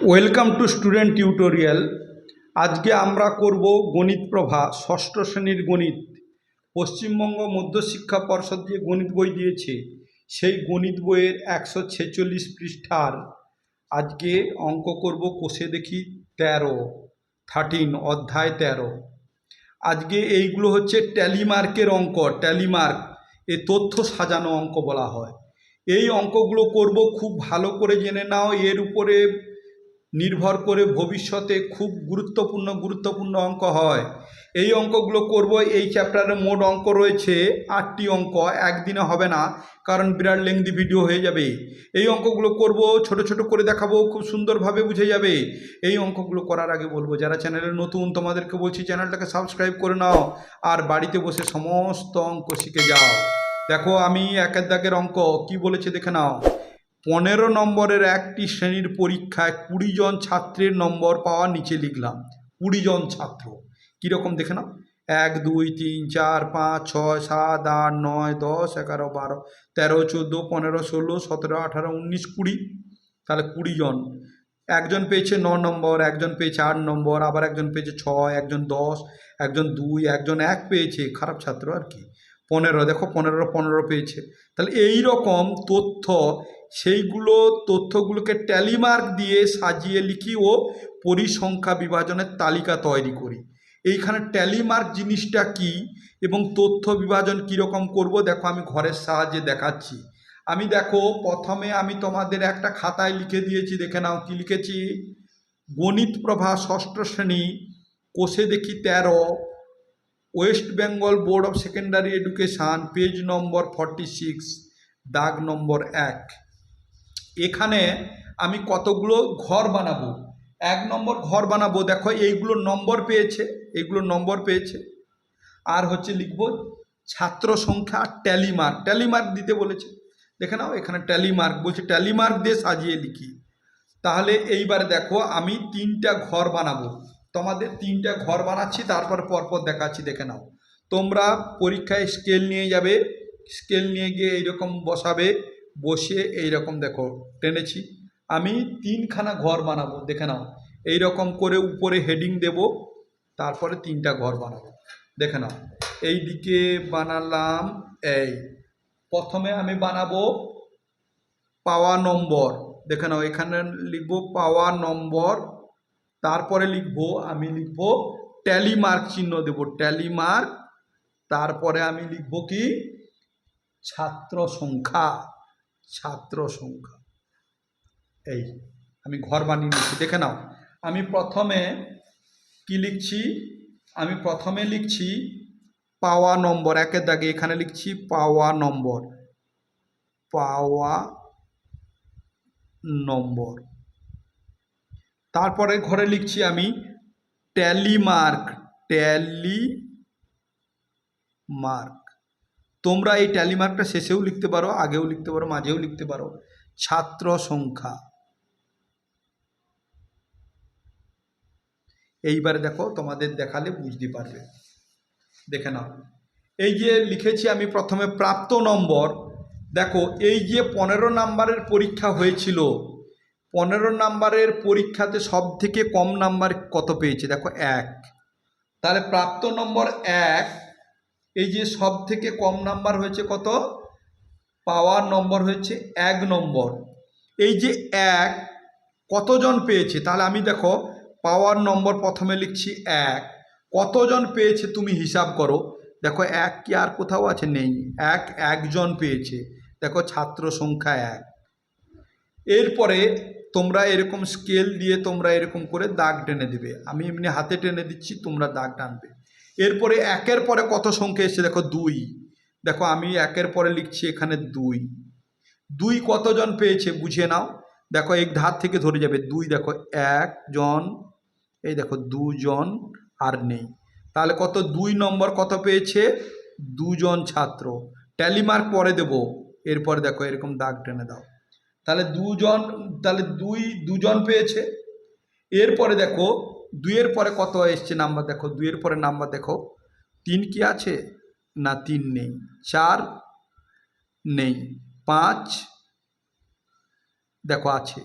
Welcome to student tutorial আজকে আমরা করব গণিত প্রভা, ষষ্ঠ শ্রেণির গণিত। পশ্চিমবঙ্গ মধ্যশিক্ষা পর্ষদ যে গণিত বই দিয়েছে, সেই গণিত বইয়ের একশো ছেচল্লিশ পৃষ্ঠার। আজকে অঙ্ক করব কোষে দেখি তেরো থার্টিন অধ্যায় তেরো। আজকে এইগুলো হচ্ছে ট্যালিমার্কের অঙ্ক, ট্যালিমার্ক, এ তথ্য সাজানো অঙ্ক বলা হয়। এই অঙ্কগুলো করব খুব ভালো করে জেনে নাও, এর উপরে নির্ভর করে ভবিষ্যতে খুব গুরুত্বপূর্ণ গুরুত্বপূর্ণ অঙ্ক হয়। এই অঙ্কগুলো করব, এই চ্যাপ্টারে মোট অঙ্ক রয়েছে, আটটি অঙ্ক, একদিনে হবে না, কারণ বিরাট লেংদি ভিডিও হয়ে যাবে। এই অঙ্কগুলো করব, ছোট ছোট করে দেখাবো, খুব সুন্দরভাবে বুঝে যাবে। এই অঙ্কগুলো করার আগে বলব, যারা চ্যানেলে নতুন, তোমাদেরকে বলছি চ্যানেলটাকে সাবস্ক্রাইব করে নাও, আর বাড়িতে বসে সমস্ত অঙ্ক শিখে যাও। দেখো, আমি একের দাগের অঙ্ক, কি বলেছে দেখে নাও। পনেরো নম্বরের একটি শ্রেণির পরীক্ষায় কুড়ি জন ছাত্রের নম্বর পাওয়া নিচে লিখলাম। কুড়ি জন ছাত্র। কীরকম দেখে নাও। এক, দুই, তিন, চার, পাঁচ, ছয়, সাত, আট, নয়, দশ, এগারো, বারো, তেরো, চোদ্দ, পনেরো, ষোলো, সতেরো, আঠারো, উনিশ, কুড়ি। তাহলে কুড়ি জন। একজন পেয়েছে ন নম্বর, একজন পেয়েছে আট নম্বর, আবার একজন পেয়েছে ছয়, একজন দশ, একজন দুই, একজন এক পেয়েছে। খারাপ ছাত্র আর কি। পনেরো, দেখো পনেরো পনেরো পেয়েছে। তাহলে এই রকম তথ্য সেইগুলো তথ্যগুলোকে ট্যালিমার্ক দিয়ে সাজিয়ে লিখি ও পরিসংখ্যা বিভাজনের তালিকা তৈরি করি। এইখানে ট্যালিমার্ক জিনিসটা কি এবং তথ্য বিভাজন কীরকম করব দেখো আমি ঘরের সাহায্যে দেখাচ্ছি। আমি দেখো প্রথমে আমি তোমাদের একটা খাতায় লিখে দিয়েছি, দেখে নাও কি লিখেছি। গণিত প্রভা ষষ্ঠ শ্রেণি, কোষে দেখি তেরো, West Bengal board of secondary education, page number forty six দাগ নম্বর এক। এখানে আমি কতগুলো ঘর বানাবো? এক নম্বর ঘর বানাবো, দেখো এইগুলো নম্বর পেয়েছে, এইগুলো নম্বর পেয়েছে। আর হচ্ছে লিখব ছাত্র সংখ্যা আর ট্যালিমার্ক ট্যালিমার্ক দিতে বলেছে। দেখে নাও, এখানে ট্যালিমার্ক বলছে ট্যালিমার্ক দিয়ে সাজিয়ে লিখি। তাহলে এইবার দেখো আমি তিনটা ঘর বানাবো। তোমাদের তিনটা ঘর বানাচ্ছি, তারপর পরপর দেখাচ্ছি, দেখে নাও। তোমরা পরীক্ষায় স্কেল নিয়ে যাবে স্কেল নিয়ে গিয়ে এইরকম বসাবে। বসিয়ে এই রকম দেখো টেনেছি। আমি তিনখানা ঘর বানাবো, দেখে নাও। এই রকম করে উপরে হেডিং দেব, তারপরে তিনটা ঘর বানাবো, দেখে নাও। এই দিকে বানালাম এই। প্রথমে আমি বানাবো পাওয়া নম্বর, দেখে নাও, এখানে লিখব পাওয়া নম্বর, তারপরে লিখব, আমি লিখব ট্যালি মার্ক চিহ্ন দেব ট্যালি মার্ক তারপরে আমি লিখব কি? ছাত্র সংখ্যা। ছাত্র সংখ্যা। এই, আমি ঘর বানিয়ে নিচ্ছি, দেখে নাও। আমি প্রথমে কি লিখছি? আমি প্রথমে লিখছি পাওয়া নম্বর, একের দাগে এখানে লিখছি পাওয়া নম্বর। পাওয়া নম্বর। তারপরে ঘরে লিখছি আমি ট্যালি মার্ক ট্যালি মার্ক। তোমরা এই ট্যালিমার্কটা শেষেও লিখতে পারো, আগেও লিখতে পারো, মাঝেও লিখতে পারো। ছাত্র সংখ্যা। এইবারে দেখো তোমাদের দেখালে বুঝতে পারবে। দেখে নাও। এই যে লিখেছি আমি প্রথমে প্রাপ্ত নম্বর। দেখো, এই যে পনেরো নাম্বারের পরীক্ষা হয়েছিল, পনেরো নাম্বারের পরীক্ষাতে সব থেকে কম নাম্বার কত পেয়েছে? দেখো, এক। তাহলে প্রাপ্ত নম্বর এক এই যে সব থেকে কম নাম্বার হয়েছে কত? পাওয়ার নম্বর হয়েছে এক নম্বর। এই যে এক, কতজন পেয়েছে? তাহলে আমি দেখো, পাওয়ার নম্বর প্রথমে লিখছি এক। কতজন পেয়েছে তুমি হিসাব করো? দেখো, এক কি আর কোথাও আছে? নেই। এক, একজন পেয়েছে। দেখো, ছাত্র সংখ্যা এক। এরপরে তোমরা এরকম স্কেল দিয়ে তোমরা এরকম করে দাগ টেনে দিবে। আমি এমনি হাতে টেনে দিচ্ছি, তোমরা দাগ টানবে। এরপরে একের পরে কত সংখ্যা এসছে? দেখো দুই। দেখো আমি একের পরে লিখছি এখানে দুই। দুই কতজন পেয়েছে বুঝে নাও। দেখো এক ধার থেকে ধরে যাবে। দুই দেখো একজন এই দেখো দুজন আর নেই। তাহলে কত? দুই নম্বর কত পেয়েছে? দুজন ছাত্র। ট্যালিমার্ক পরে দেব। এরপরে দেখো এরকম দাগ টেনে দাও। তাহলে দুজন, তাহলে দুই, দুজন পেয়েছে। এরপরে দেখো দুইয়ের পরে কত এসছে নাম্বার দেখো, দুইয়ের পরে নাম্বার দেখো, তিন কি আছে? না, তিন নেই। চার নেই। পাঁচ দেখো আছে,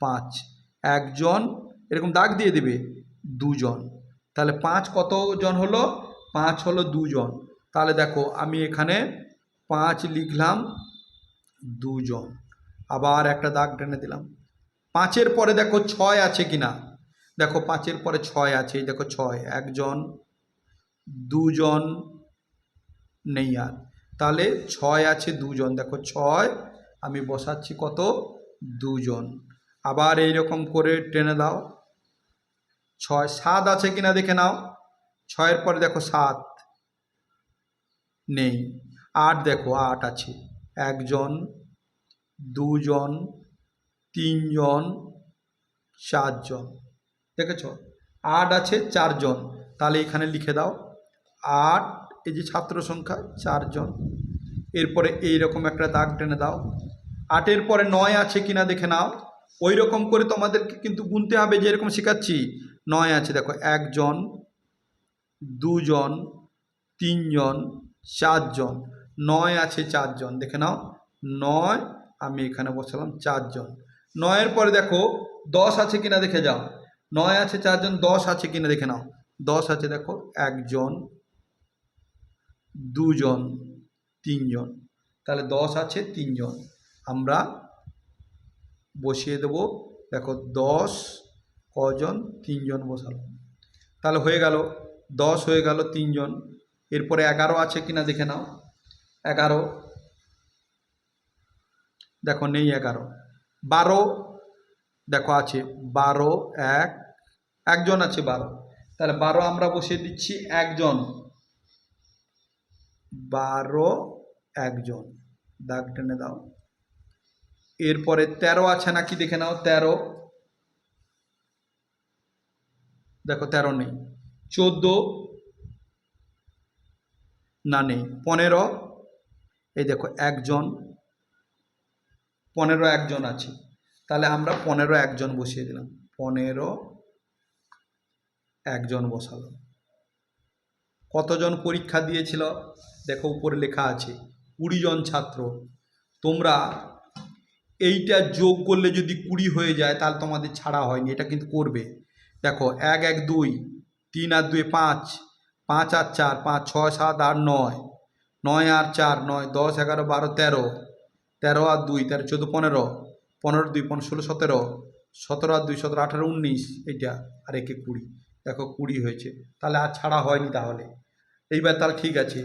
পাঁচ। একজন, এরকম দাগ দিয়ে দেবে, দুজন। তাহলে পাঁচ কতজন হলো? পাঁচ হলো দুজন। তাহলে দেখো, আমি এখানে পাঁচ লিখলাম দুজন। আবার একটা দাগ টেনে দিলাম। পাঁচের পরে দেখো ছয় আছে কিনা? দেখো পাঁচের পরে ছয় আছে দেখো ছয়, একজন, দুজন নেই আর। তাহলে ছয় আছে দুজন, দেখো ছয়, আমি বসাচ্ছি কত? দুজন। আবার এই রকম করে টেনে দাও। ছয়, সাত আছে কিনা দেখে নাও। ছয়ের পরে দেখো সাত নেই। আট দেখো, আট আছে। একজন, দুজন, তিনজন, চারজন। দেখেছ? আট আছে চারজন। তাহলে এখানে লিখে দাও। আট, এই যে ছাত্র সংখ্যা, চারজন। এরপরে এই রকম একটা দাগ টেনে দাও। আটের পরে নয় আছে কিনা দেখে নাও। ওই রকম করে তোমাদেরকে কিন্তু গুনতে হবে যে এরকম শেখাচ্ছি। নয় আছে, দেখো, একজন, দুজন, তিনজন, চারজন। নয় আছে চারজন, দেখে নাও। নয়, আমি এখানে বসালাম চারজন। নয়ের পরে দেখো, দশ আছে কিনা দেখে যাও। নয় আছে, চারজন, দশ আছে কিনা দেখে নাও। দশ আছে, দেখো, একজন, দুজন, তিনজন। তাহলে দশ আছে, তিনজন। আমরা বসিয়ে দেব, দেখো, দশ, কজন, তিনজন বসালাম। তাহলে হয়ে গেল, দশ হয়ে গেল, তিনজন। এরপরে এগারো আছে কিনা দেখে নাও। এগারো। দেখো, নেই এগারো। বারো, দেখো, আছে। বারো, এক একজন আছে বারো। তাহলে বারো আমরা বসিয়ে দিচ্ছি একজন। বারো একজন। দাগ টেনে দাও। এরপরে তেরো আছে নাকি দেখে নাও, তেরো। দেখো তেরো নেই। চোদ্দ না নেই, পনেরো। এই দেখো একজন। পনেরো একজন আছে। তাহলে আমরা পনেরো একজন বসিয়ে দিলাম। পনেরো একজন বসালো। কতজন পরীক্ষা দিয়েছিল? দেখো উপরে লেখা আছে, কুড়ি জন ছাত্র। তোমরা এইটা যোগ করলে যদি কুড়ি হয়ে যায়, তাহলে তোমাদের ছাড়া হয়নি, এটা কিন্তু করবে। দেখো, এক এক, দুই, তিন আর দুই, পাঁচ পাঁচ আর চার, পাঁচ, ছয়, সাত, আট, নয় নয় আর চার, নয়, দশ, এগারো, বারো, তেরো তেরো আর দুই, তেরো, চোদ্দ, পনেরো পনেরো, দুই, পনেরো, ষোলো, সতেরো সতেরো আর দুই, সতেরো, আঠারো, উনিশ, এইটা, আর একে কুড়ি। দেখো কুড়ি হয়েছে। তাহলে আর ছাড়া হয়নি তাহলে। এইবার তাহলে ঠিক আছে।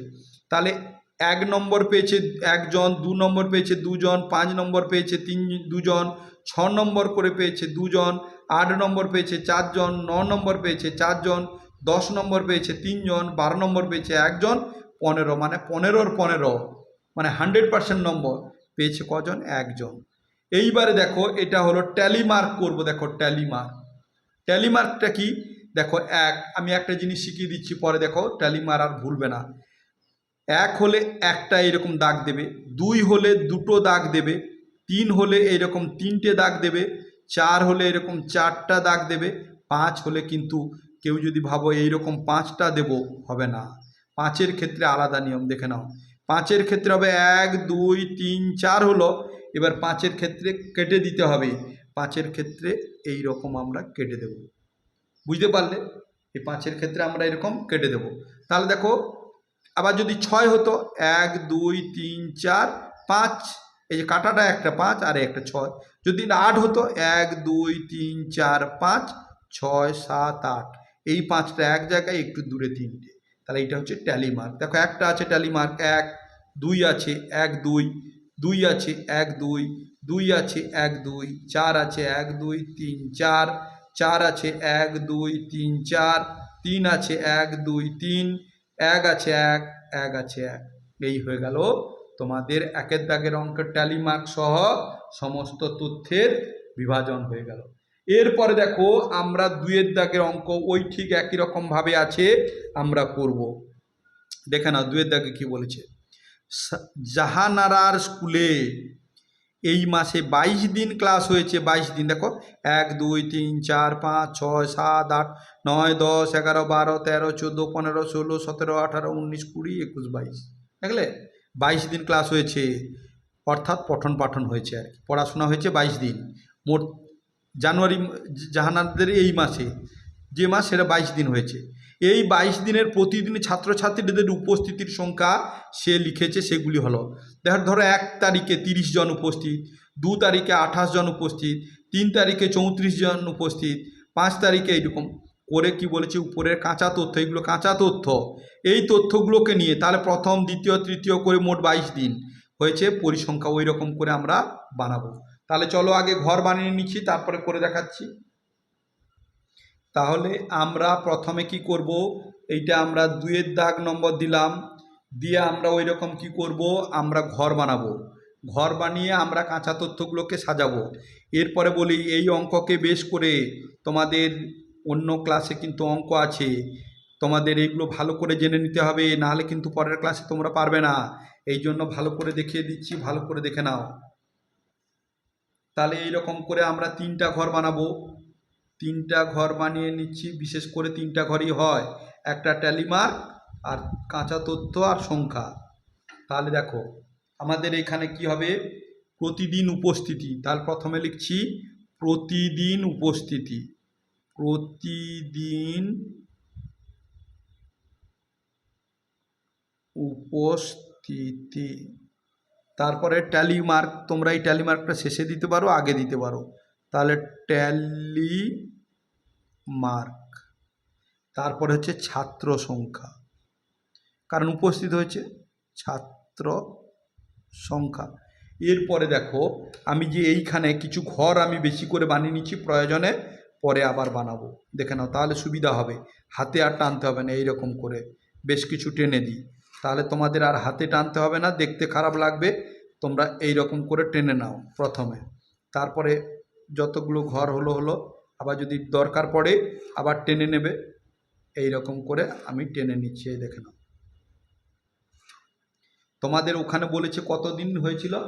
তাহলে এক নম্বর পেয়েছে একজন, দু নম্বর পেয়েছে দুজন, পাঁচ নম্বর পেয়েছে তিন, দুজন, ছ নম্বর করে পেয়েছে দুজন, আট নম্বর পেয়েছে চারজন, ন নম্বর পেয়েছে চারজন, দশ নম্বর পেয়েছে তিনজন, বারো নম্বর পেয়েছে একজন, পনেরো। মানে পনেরোর পনেরো। মানে হান্ড্রেড পার্সেন্ট নম্বর পেয়েছে কজন? একজন। এইবারে দেখো, এটা হলো ট্যালি মার্ক করব। দেখো ট্যালি মার্ক। ট্যালি মার্কটা কি? দেখো এক, আমি একটা জিনিস শিখিয়ে দিচ্ছি, পরে দেখো ট্যালি মার আর ভুলবে না। এক হলে একটা এরকম দাগ দেবে, দুই হলে দুটো দাগ দেবে, তিন হলে এরকম তিনটে দাগ দেবে, চার হলে এরকম চারটা দাগ দেবে, পাঁচ হলে কিন্তু কেউ যদি ভাবো এইরকম পাঁচটা দেব, হবে না। পাঁচের ক্ষেত্রে আলাদা নিয়ম, দেখে নাও। পাঁচের ক্ষেত্রে হবে এক, দুই, তিন, চার হলো, এবার পাঁচের ক্ষেত্রে কেটে দিতে হবে। পাঁচের ক্ষেত্রে এই রকম আমরা কেটে দেব। বুঝতে পারলে এই পাঁচের ক্ষেত্রে আমরা এরকম কেটে দেব। তাহলে দেখো, আবার যদি ছয় হতো, এক, দুই, তিন, চার, পাঁচ, এই যে কাটাটা একটা পাঁচ আর একটা ছয়। যদি আট হতো, এক, দুই, তিন, চার, পাঁচ, ছয়, সাত, আট। এই পাঁচটা এক জায়গায় একটু দূরে তিনটে। তাহলে এটা হচ্ছে ট্যালি মার্ক। দেখো, একটা আছে ট্যালি মার্ক, এক, দুই আছে, এক, দুই দুই আছে, এক, দুই দুই আছে, এক, দুই, চার আছে, এক, দুই, তিন, চার চার আছে এক, দুই, তিন, চার, তিন আছে এক, দুই, তিন, এক আছে এক এক আছে এক। এই হয়ে গেল তোমাদের একের দাগের অঙ্কের ট্যালি মার্ক সহ সমস্ত তথ্যের বিভাজন হয়ে গেল। এরপরে দেখো আমরা দুইয়ের দাগের অঙ্ক ওই ঠিক একই রকমভাবে আছে, আমরা করব। দেখে না দুয়ের দাগে কি বলেছে। জাহানারার স্কুলে এই মাসে বাইশ দিন ক্লাস হয়েছে, বাইশ দিন। দেখো, এক, দুই, তিন, চার, পাঁচ, ছয়, সাত, আট, নয়, দশ, এগারো, বারো, তেরো, চোদ্দ, পনেরো, ষোলো, সতেরো, আঠারো, উনিশ, কুড়ি, একুশ, বাইশ। দেখলে? বাইশ দিন ক্লাস হয়েছে। অর্থাৎ পঠন পাঠন হয়েছে আর কি। পড়াশোনা হয়েছে বাইশ দিন। মোট জানুয়ারি, জাহানাদের এই মাসে, যে মাস সেটা বাইশ দিন হয়েছে। এই বাইশ দিনের প্রতিদিন ছাত্রছাত্রীদের উপস্থিতির সংখ্যা সে লিখেছে সেগুলি হলো, দেখো ধরো এক তারিখে তিরিশ জন উপস্থিত, দু তারিখে আঠাশ জন উপস্থিত, তিন তারিখে চৌত্রিশ জন উপস্থিত, পাঁচ তারিখে এইরকম। করে কি বলেছে? উপরের কাঁচা তথ্য, এগুলো কাঁচা তথ্য। এই তথ্যগুলোকে নিয়ে তাহলে প্রথম, দ্বিতীয়, তৃতীয় করে মোট বাইশ দিন হয়েছে, পরিসংখ্যা ওই রকম করে আমরা বানাবো। তাহলে চলো আগে ঘর বানিয়ে নিচ্ছি, তারপরে করে দেখাচ্ছি। তাহলে আমরা প্রথমে কি করব? এইটা আমরা দুয়ের দাগ নম্বর দিলাম। দিয়ে আমরা ওই রকম কি করব? আমরা ঘর বানাবো। ঘর বানিয়ে আমরা কাঁচা তথ্যগুলোকে সাজাবো। এরপরে বলি, এই অঙ্ককে বেশ করে তোমাদের অন্য ক্লাসে কিন্তু অঙ্ক আছে। তোমাদের এইগুলো ভালো করে জেনে নিতে হবে, নাহলে কিন্তু পরের ক্লাসে তোমরা পারবে না। এই জন্য ভালো করে দেখিয়ে দিচ্ছি, ভালো করে দেখে নাও। তাহলে এই রকম করে আমরা তিনটা ঘর বানাবো। তিনটা ঘর বানিয়ে নিচ্ছি, বিশেষ করে তিনটা ঘরই হয়। একটা ট্যালিমার্ক আর কাঁচা তথ্য আর সংখ্যা। তাহলে দেখো, আমাদের এখানে কি হবে? প্রতিদিন উপস্থিতি। তাহলে প্রথমে লিখছি, প্রতিদিন উপস্থিতি। প্রতিদিন উপস্থিতি। তারপরে ট্যালিমার্ক, তোমরা এই ট্যালিমার্কটা শেষে দিতে পারো, আগে দিতে পারো। তাহলে ট্যালি মার্ক তারপরে হচ্ছে ছাত্র সংখ্যা। কারণ উপস্থিত হয়েছে ছাত্র সংখ্যা। এরপরে দেখো, আমি যে এইখানে কিছু ঘর আমি বেশি করে বানিয়ে নিচ্ছি, প্রয়োজনে পরে আবার বানাবো। দেখে নাও, তাহলে সুবিধা হবে। হাতে আর টানতে হবে না, এইরকম করে। বেশ কিছু টেনে দিই। তাহলে তোমাদের আর হাতে টানতে হবে না, দেখতে খারাপ লাগবে, তোমরা এই রকম করে টেনে নাও প্রথমে। তারপরে যতগুলো ঘর হলো হলো, আবার যদি দরকার পড়ে আবার টেনে নেবে। এই রকম করে আমি টেনে নিচ্ছি, এই দেখে নাও। তোমাদের ওখানে বলেছে কত দিন হয়েছিল?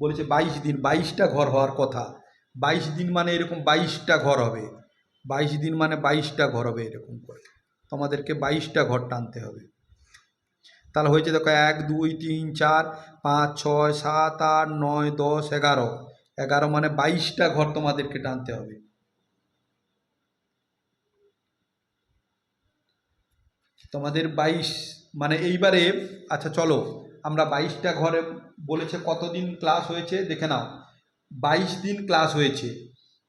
বলেছে বাইশ দিন, বাইশটা ঘর হওয়ার কথা। বাইশ দিন মানে এরকম বাইশটা ঘর হবে। বাইশ দিন মানে বাইশটা ঘর হবে এরকম করে। তোমাদেরকে বাইশটা ঘর টানতে হবে। তাহলে হয়েছে দেখো এক, দুই, তিন, চার, পাঁচ, ছয়, সাত, আট, নয়, দশ, এগারো। এগারো মানে বাইশটা ঘর তোমাদেরকে টানতে হবে। তোমাদের বাইশ মানে এইবারে আচ্ছা চলো, আমরা বাইশটা ঘরে বলেছে কতদিন ক্লাস হয়েছে, দেখে নাও। বাইশ দিন ক্লাস হয়েছে।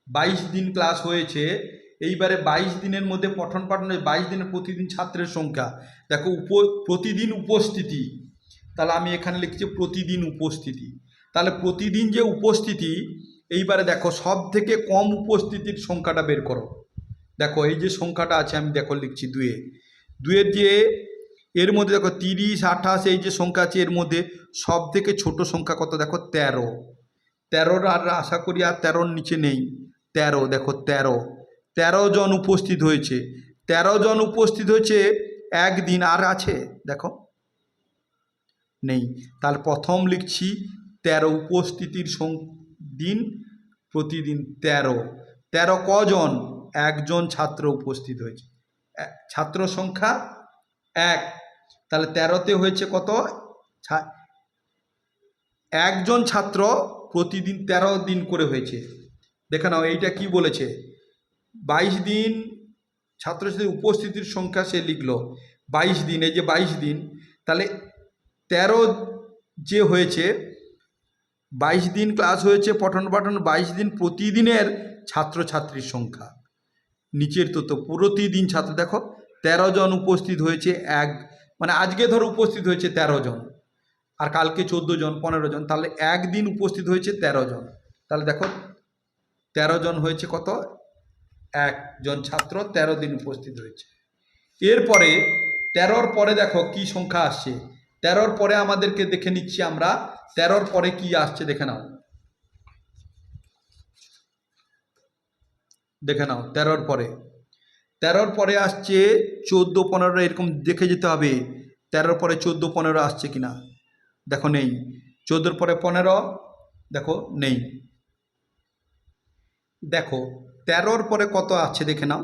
বাইশ দিন ক্লাস হয়েছে, এইবারে বাইশ দিনের মধ্যে পঠন পাঠন বাইশ দিনের প্রতিদিন ছাত্রের সংখ্যা। দেখো, উপ প্রতিদিন উপস্থিতি। তাহলে আমি এখানে লিখছি প্রতিদিন উপস্থিতি। তাহলে প্রতিদিন যে উপস্থিতি, এইবারে দেখো সব থেকে কম উপস্থিতির সংখ্যাটা বের করো। দেখো এই যে সংখ্যাটা আছে, আমি দেখো লিখছি দুয়ে দুয়ের যে এর মধ্যে দেখো তিরিশ, আঠাশ, এই যে সংখ্যা আছে, এর মধ্যে সব থেকে ছোট সংখ্যা কত? দেখো তেরো। তেরোর আর আশা করি আর তেরোর নিচে নেই। তেরো, দেখো তেরো। তেরো জন উপস্থিত হয়েছে। তেরো জন উপস্থিত হয়েছে একদিন, আর আছে? দেখো, নেই। তাহলে প্রথম লিখছি তেরো উপস্থিতির দিন, প্রতিদিন তেরো। তেরো কজন? একজন ছাত্র উপস্থিত হয়েছে। ছাত্র সংখ্যা এক। তাহলে তেরোতে হয়েছে কত? একজন ছাত্র প্রতিদিন তেরো দিন করে হয়েছে। দেখে নাও, এইটা কি বলেছে? বাইশ দিন ছাত্রছাত্রীর উপস্থিতির সংখ্যা সে লিখলো। বাইশ দিন, এই যে বাইশ দিন, তাহলে তেরো যে হয়েছে বাইশ দিন ক্লাস হয়েছে, পঠন পাঠন বাইশ দিন প্রতিদিনের ছাত্রছাত্রীর সংখ্যা। নিচের তথ্য প্রতিদিন ছাত্র, দেখো, তেরো জন উপস্থিত হয়েছে, এক মানে আজকে ধরো উপস্থিত হয়েছে তেরো জন, আর কালকে চোদ্দ জন, পনেরো জন, তাহলে একদিন উপস্থিত হয়েছে তেরো জন। তাহলে দেখো, তেরো জন হয়েছে কত? একজন ছাত্র, তেরো দিন উপস্থিত হয়েছে। এরপরে, তেরোর পরে দেখো কি সংখ্যা আসছে? তেরোর পরে আমাদেরকে দেখে নিচ্ছি আমরা, তেরোর পরে কি আসছে দেখে নাও। দেখে নাও, তেরোর পরে। তেরোর পরে আসছে চোদ্দ পনেরো, এরকম দেখে যেতে হবে, তেরোর পরে চোদ্দ পনেরো আসছে কিনা। দেখো নেই। চোদ্দোর পরে পনেরো, দেখো নেই। দেখো, তেরোর পরে কত আছে দেখে নাও।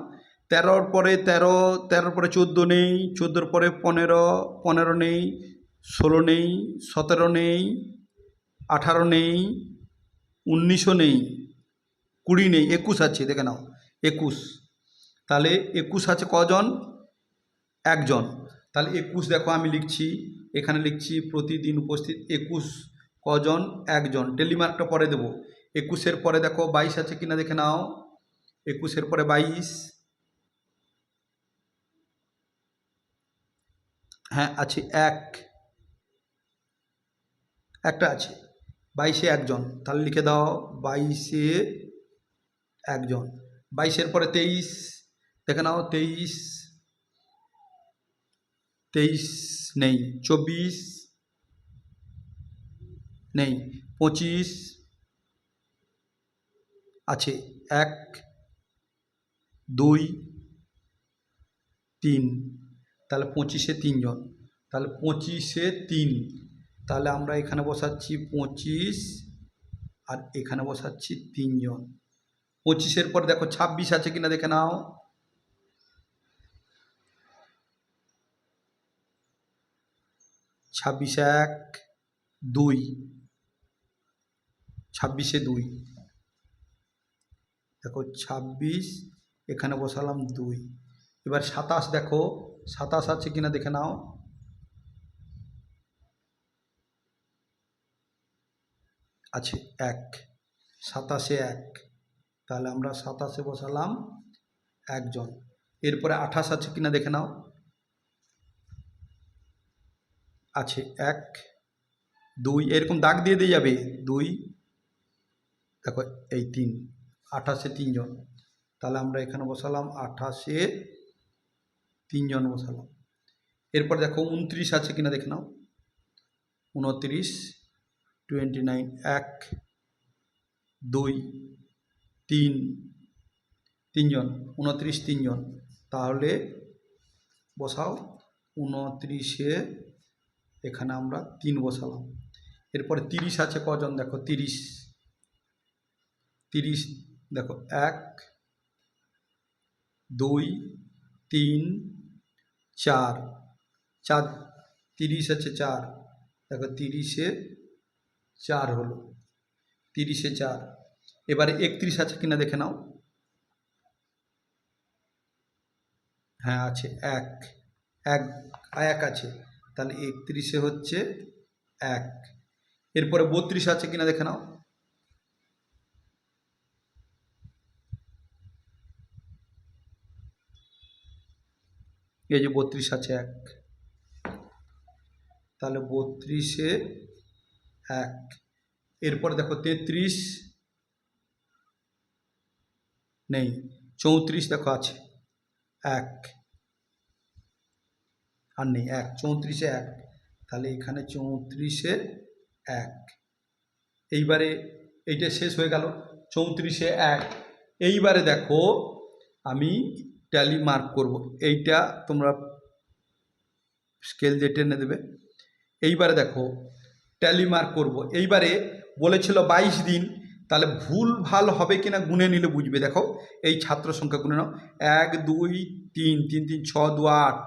তেরোর পরে তেরো, তেরোর পরে চোদ্দ নেই, চোদ্দোর পরে পনেরো পনেরো নেই ষোলো নেই, সতেরো নেই, আঠারো নেই, উনিশও নেই, কুড়ি নেই, একুশ আছে, দেখে নাও, একুশ। তাহলে একুশ আছে কজন? একজন। তাহলে একুশ দেখো আমি লিখছি, এখানে লিখছি প্রতিদিন উপস্থিত একুশ, কজন? একজন। টেলিমার্কটা পরে দেবো। একুশের পরে দেখো বাইশ আছে কিনা দেখে নাও। একুশের পরে বাইশ। হ্যাঁ আছে এক। একটা আছে, বাইশে একজন, তাহলে লিখে দাও বাইশে একজন। বাইশের পরে তেইশ, দেখে নাও তেইশ তেইশ নেই, চব্বিশ নেই, পঁচিশ আছে, এক, দুই, তিন, তাহলে পঁচিশে তিনজন, তাহলে পঁচিশে তিন। তাহলে আমরা এখানে বসাচ্ছি পঁচিশ আর এখানে বসাচ্ছি তিনজন। পঁচিশের পর দেখো ছাব্বিশ আছে কিনা দেখে নাও। ছাব্বিশে এক, দুই। ছাব্বিশে দুই। দেখো ছাব্বিশ, এখানে বসালাম দুই। এবার সাতাশ দেখো, সাতাশ আছে কিনা দেখে নাও। আছে এক, সাতাশে এক। তাহলে আমরা সাতাশে বসালাম একজন। এরপরে আঠাশ আছে কিনা দেখে নাও। আছে এক, দুই, এরকম দাগ দিয়ে দিয়ে যাবে। দুই, দেখো এই তিন, আঠাশে তিনজন। তাহলে আমরা এখানে বসালাম আঠাশে তিনজন বসালাম। এরপর দেখো উনত্রিশ আছে কিনা দেখে নাও। উনত্রিশ টোয়েন্টি নাইন, এক, দুই, তিন, তিনজন, উনত্রিশ তিনজন। তাহলে বসাও, উনত্রিশে এখানে আমরা তিন বসালাম। এরপরে তিরিশ আছে কজন? দেখো তিরিশ। তিরিশ, দেখো এক, দুই, তিন, চার। চার, তিরিশ আছে চার। দেখো তিরিশে চার হলো, তিরিশে চার। এবারে একত্রিশ আছে কিনা দেখে নাও। হ্যাঁ আছে এক। এক এক আছে। তাহলে একত্রিশে হচ্ছে এক। এরপরে বত্রিশ আছে কিনা দেখে নাও। এই যে বত্রিশ আছে এক। তাহলে বত্রিশে এক। এরপর দেখো তেত্রিশ। নেই, চৌত্রিশ দেখো আছে। এক। আর নেই, এক, চৌত্রিশে এক। তাহলে এখানে চৌত্রিশে এক। এইবারে এইটা শেষ হয়ে গেল, চৌত্রিশে এক। এইবারে দেখো আমি ট্যালি মার্ক করব। এইটা তোমরা স্কেল দিয়ে টেনে দেবে এইবারে দেখো ট্যালি মার্ক করব। এইবারে বলেছিল বাইশ দিন, তাহলে ভুল ভালো হবে কিনা গুনে নিলে বুঝবে। দেখো, এই ছাত্র সংখ্যা গুনে নাও। এক, দুই, তিন তিন তিন, ছ, দু, আট,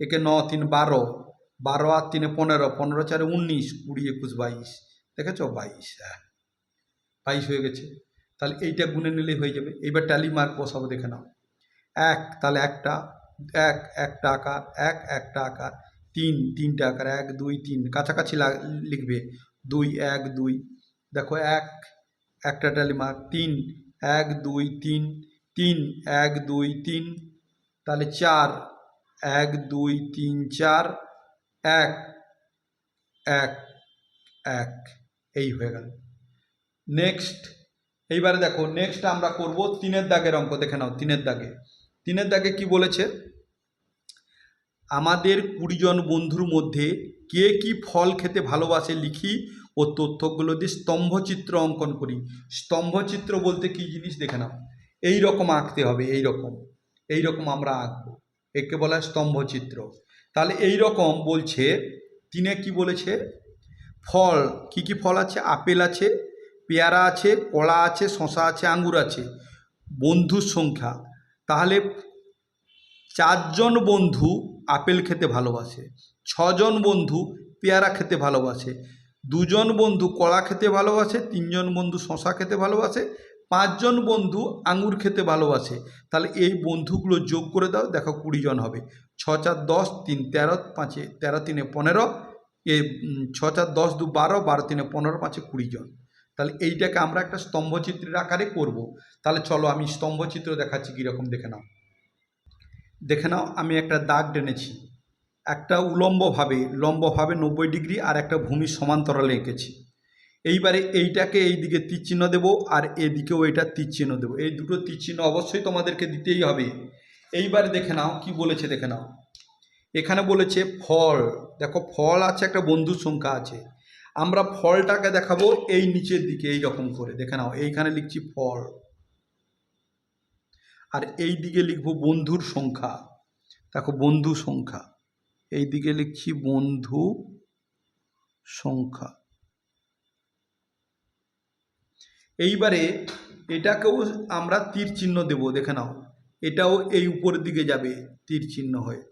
একে ন, তিন, বারো বারো আর তিনে পনেরো পনেরো, চারে উনিশ, কুড়ি, একুশ, বাইশ, দেখেছ? বাইশ হ্যাঁ বাইশ হয়ে গেছে। তাহলে এইটা গুনে নিলেই হয়ে যাবে। এইবার ট্যালি মার্ক বসাবো দেখে নাও। এক, তাহলে একটা, এক, একটা আকার, এক, একটা আকার তিন তিনটা আকার, এক, দুই, তিন, কাছাকাছি লিখবে। দুই, এক, দুই। দেখো, এক, একটা ট্যালি মার্ক তিন, এক, দুই, তিন তিন, এক, দুই, তিন, তাহলে চার, এক, দুই, তিন, চার, এক এক এক, এই হয়ে গেল। নেক্সট এইবারে দেখো নেক্সট আমরা করব তিনের দাগের অঙ্ক, দেখে নাও, তিনের দাগে। তিনের দাগে কি বলেছে? আমাদের কুড়িজন বন্ধুর মধ্যে কে কি ফল খেতে ভালোবাসে লিখি ও তথ্যগুলো দিয়ে স্তম্ভচিত্র অঙ্কন করি। স্তম্ভচিত্র বলতে কি জিনিস দেখে নাও। এই রকম আঁকতে হবে এই রকম এই রকম আমরা আঁকবো। একে বলা হয় স্তম্ভচিত্র। তাহলে এই রকম বলছে, তিনে কি বলেছে? ফল, কি কি ফল আছে? আপেল আছে, পেয়ারা আছে, কলা আছে শশা আছে, আঙ্গুর আছে। বন্ধুর সংখ্যা। তাহলে চারজন বন্ধু আপেল খেতে ভালোবাসে। ছজন বন্ধু পেয়ারা খেতে ভালোবাসে। দুজন বন্ধু কলা খেতে ভালোবাসে, তিনজন বন্ধু শশা খেতে ভালোবাসে, পাঁচজন বন্ধু আঙুর খেতে ভালোবাসে। তাহলে এই বন্ধুগুলো যোগ করে দাও, দেখো কুড়ি জন হবে। ছ চার দশ, তিন তেরো, পাঁচে তেরো, তিনে পনেরো, এ ছ চার দশ, দু বারো বারো, তিনে পনেরো, পাঁচে কুড়ি জন। তাহলে এইটাকে আমরা একটা স্তম্ভচিত্রের আকারে করব। তাহলে চলো আমি স্তম্ভচিত্র দেখাচ্ছি কীরকম দেখে নাও। দেখে নাও, আমি একটা দাগ টেনেছি। একটা উলম্বভাবে, লম্বভাবে নব্বই ডিগ্রি আর একটা ভূমি সমান্তরালে এঁকেছি। এইবারে এইটাকে এই দিকে তীরচিহ্ন দেবো আর এদিকেও এটা তীরচিহ্ন দেবো। এই দুটো তীরচিহ্ন অবশ্যই তোমাদেরকে দিতেই হবে। এইবারে দেখে নাও, কি বলেছে দেখে নাও। এখানে বলেছে ফল। দেখো, ফল আছে, একটা বন্ধুর সংখ্যা আছে। আমরা ফলটাকে দেখাবো এই নিচের দিকে এই রকম করে। দেখে নাও, এইখানে লিখছি ফল। আর এই দিকে লিখব বন্ধুর সংখ্যা। দেখো, বন্ধু সংখ্যা। এই দিকে লিখছি বন্ধু সংখ্যা। এইবারে এটাকেও আমরা তীর চিহ্ন দেবো, দেখে নাও। এটাও এই উপরের দিকে যাবে, তীর চিহ্ন হয়ে।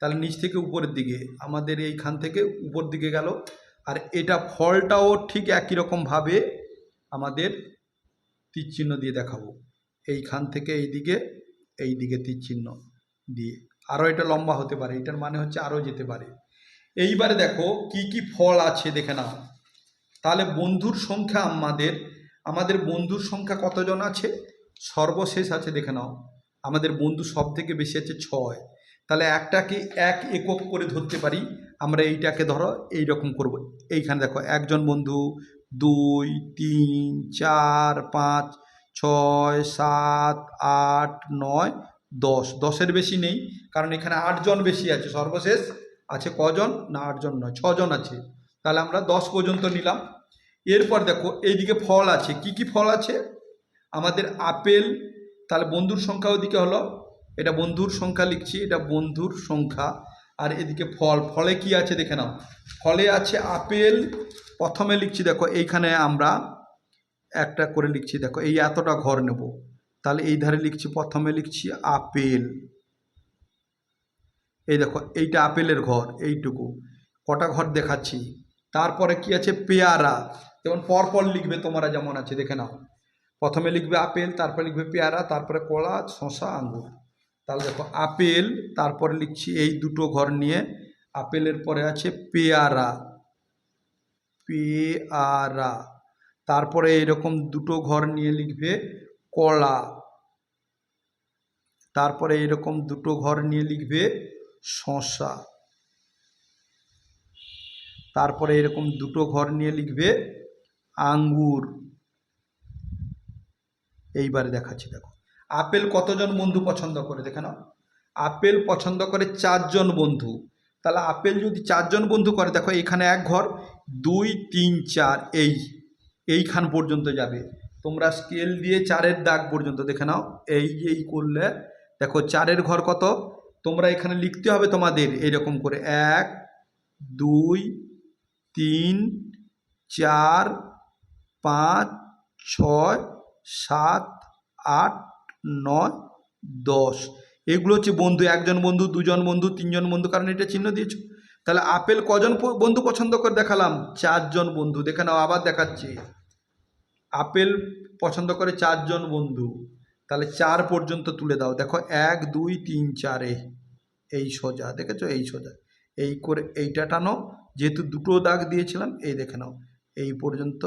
তাহলে নিচ থেকে উপরের দিকে, আমাদের এইখান থেকে উপর দিকে গেল। আর এটা ফলটাও ঠিক একই রকমভাবে আমাদের তীর চিহ্ন দিয়ে দেখাবো। এইখান থেকে এই দিকে এই দিকে তীর চিহ্ন দিয়ে। আরও এটা লম্বা হতে পারে, এটার মানে হচ্ছে আরও যেতে পারে। এইবারে দেখো কি কি ফল আছে, দেখে নাও। তাহলে বন্ধুর সংখ্যা আমাদের আমাদের বন্ধুর সংখ্যা কতজন আছে? সর্বশেষ আছে, দেখে নাও। আমাদের বন্ধু সব থেকে বেশি আছে ছয়। তাহলে একটাকে এক একক করে ধরতে পারি। আমরা এইটাকে ধরো এই রকম করব। এইখানে দেখো, একজন বন্ধু, দুই, তিন, চার, পাঁচ ছয়, সাত, আট, নয়, দশ। দশের বেশি নেই, কারণ এখানে আটজন বেশি আছে। সর্বশেষ আছে কজন? না, আটজন নয়, ছজন আছে। তাহলে আমরা দশ পর্যন্ত নিলাম। এরপর দেখো, এইদিকে ফল আছে। কি কি ফল আছে? আমাদের আপেল। তাহলে বন্ধুর সংখ্যা ওদিকে হলো। এটা বন্ধুর সংখ্যা লিখছি, এটা বন্ধুর সংখ্যা। আর এদিকে ফল। ফলে কি আছে দেখে নাও। ফলে আছে আপেল। প্রথমে লিখছি, দেখো, এইখানে আমরা একটা করে লিখছি, দেখো, এই এতটা ঘর নেব। তাহলে এই ধারে লিখছি, প্রথমে লিখছি আপেল। এই দেখো, এইটা আপেলের ঘর, এইটুকু। কটা ঘর দেখাচ্ছি? তারপরে কি আছে? পেয়ারা। যেমন পরপর লিখবে তোমরা যেমন আছে, দেখে নাও। প্রথমে লিখবে আপেল, তারপরে লিখবে পেয়ারা, তারপরে কলা শশা আঙ্গুর। তাহলে দেখো, আপেল, তারপরে লিখছি এই দুটো ঘর নিয়ে। আপেলের পরে আছে পেয়ারা। পেয়ারা। তারপরে এরকম দুটো ঘর নিয়ে লিখবে কলা। তারপরে এরকম দুটো ঘর নিয়ে লিখবে শশা তারপরে এরকম দুটো ঘর নিয়ে লিখবে আঙ্গুর। এইবারে দেখাচ্ছি, দেখো। আপেল কতজন বন্ধু পছন্দ করে, দেখে নাও। আপেল পছন্দ করে চারজন বন্ধু। তাহলে আপেল যদি চারজন বন্ধু করে, দেখো এখানে এক ঘর, দুই, তিন, চার, এই। এইখান পর্যন্ত যাবে। তোমরা স্কেল দিয়ে চারের দাগ পর্যন্ত দেখে নাও। এই এই করলে, দেখো চারের ঘর কত? তোমরা এখানে লিখতে হবে তোমাদের এইরকম করে। এক, দুই, তিন, চার, পাঁচ, ছয়, সাত, আট, নয়, দশ। এগুলো হচ্ছে বন্ধু, একজন বন্ধু, দুজন বন্ধু, তিনজন বন্ধু, কারণ এটা চিহ্ন দিয়েছ। তাহলে আপেল কজন বন্ধু পছন্দ করে দেখালাম? চারজন বন্ধু। দেখে নাও, আবার দেখাচ্ছি। আপেল পছন্দ করে চারজন বন্ধু। তাহলে চার পর্যন্ত তুলে দাও। দেখো, এক, দুই, তিন, চারে। এই সোজা, দেখেছ? এই সোজা। এই করে এইটা টানো। যেহেতু দুটো দাগ দিয়েছিলাম, এই দেখে নাও। এই পর্যন্ত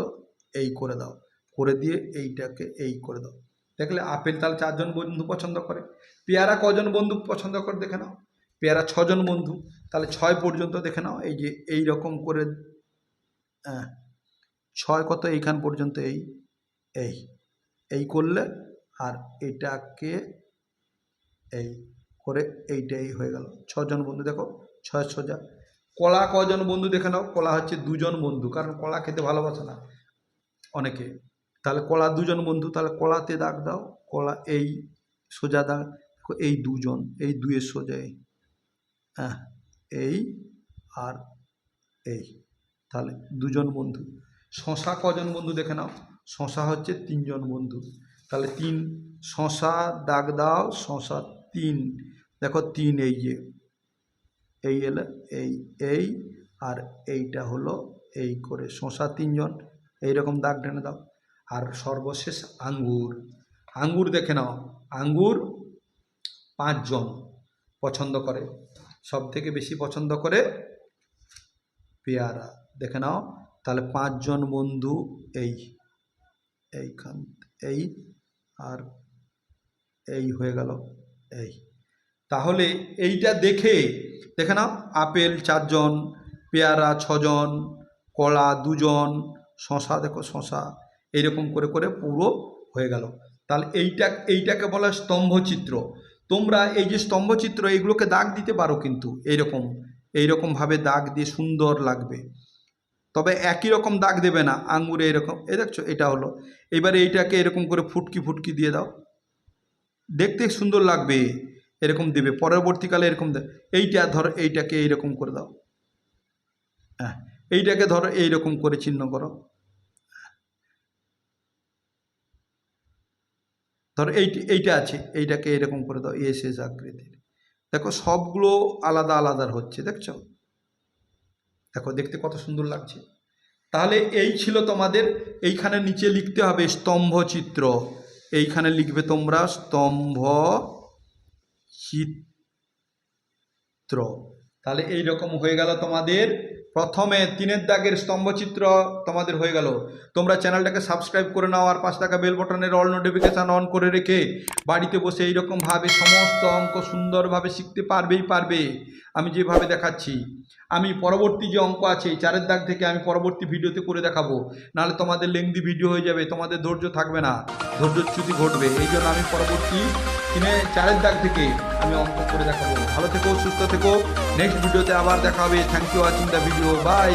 এই করে দাও। করে দিয়ে এইটাকে এই করে দাও। দেখলে আপেল তাহলে চারজন বন্ধু পছন্দ করে। পেয়ারা কজন বন্ধু পছন্দ করে? দেখে নাও। পেয়ারা ছজন বন্ধু। তাহলে ছয় পর্যন্ত দেখে নাও, এই যে এই রকম করে হ্যাঁ ছয় কত, এইখান পর্যন্ত এই এই এই করলে আর এটাকে এই করে এইটাই হয়ে গেল। ছজন বন্ধু, দেখো, ছয় সোজা। কলা কজন বন্ধু দেখে নাও, কলা হচ্ছে দুজন বন্ধু, কারণ কলা খেতে ভালোবাসে না অনেকে। তাহলে কলা দুজন বন্ধু, তাহলে কলাতে দাগ দাও, কলা এই সোজা দাগ এই দুজন, এই দুয়ের সোজা এই হ্যাঁ। এই আর এই। তাহলে দুজন বন্ধু। শশা কজন বন্ধু দেখে নাও। শশা হচ্ছে তিনজন বন্ধু। তাহলে তিন, শশা দাগ দাও, শশা তিন। দেখো তিন এই যে। এই এলে এই এই আর এইটা হলো এই করে। শশা তিনজন। এইরকম দাগ টেনে দাও। আর সর্বশেষ আঙ্গুর। আঙ্গুর দেখে নাও। আঙ্গুর পাঁচজন পছন্দ করে। সব থেকে বেশি পছন্দ করে? পেয়ারা। দেখে নাও। তাহলে পাঁচজন বন্ধু এই, এইখান, এই আর এই হয়ে গেল এই। তাহলে এইটা দেখে দেখে নাও, আপেল চারজন, পেয়ারা ছজন, কলা দুজন শশা দেখো শশা এইরকম করে করে পুরো হয়ে গেল। তাহলে এইটা, এইটাকে বলা স্তম্ভচিত্র। তোমরা এই যে স্তম্ভচিত্র, এইগুলোকে দাগ দিতে পারো কিন্তু, এইরকম এইরকমভাবে দাগ দিয়ে সুন্দর লাগবে। তবে একই রকম দাগ দেবে না, আঙ্গুরে এরকম, এই দেখছ, এটা হলো। এবারে এইটাকে এরকম করে ফুটকি ফুটকি দিয়ে দাও। দেখতে সুন্দর লাগবে, এরকম দেবে। পরবর্তীকালে এরকম এইটা ধরো, এইটাকে এইরকম করে দাও। হ্যাঁ এইটাকে ধরো, এইরকম করে চিহ্ন করো। ধরো এই, এইটা আছে, এইটাকে এরকম করে দাও এস এস আকৃতির। দেখো সবগুলো আলাদা আলাদা হচ্ছে, দেখছ? দেখো, দেখতে কত সুন্দর লাগছে। তাহলে এই ছিল তোমাদের, এইখানে নিচে লিখতে হবে স্তম্ভ চিত্র এইখানে লিখবে তোমরা স্তম্ভ চিত্র তাহলে এই রকম হয়ে গেল তোমাদের প্রথমে তিনের দাগের স্তম্ভচিত্র তোমাদের হয়ে গেল। তোমরা চ্যানেলটাকে সাবস্ক্রাইব করে নাও আর পাঁচ টাকা বেল বটনের অল নোটিফিকেশান অন করে রেখে বাড়িতে বসে এইরকমভাবে সমস্ত অঙ্ক সুন্দরভাবে শিখতে পারবেই পারবে। আমি যেভাবে দেখাচ্ছি, আমি পরবর্তী যে অঙ্ক আছে চারের দাগ থেকে আমি পরবর্তী ভিডিওতে করে দেখাবো। নাহলে তোমাদের লেংদি ভিডিও হয়ে যাবে, তোমাদের ধৈর্য থাকবে না, ধৈর্যচ্যুতি ঘটবে। এই জন্য আমি পরবর্তী দিনে চারের দাগ থেকে আমি অঙ্ক করে দেখাবো। ভালো থেকো, সুস্থ থেকো। নেক্সট ভিডিওতে আবার দেখা হবে। Thank you watching the video bye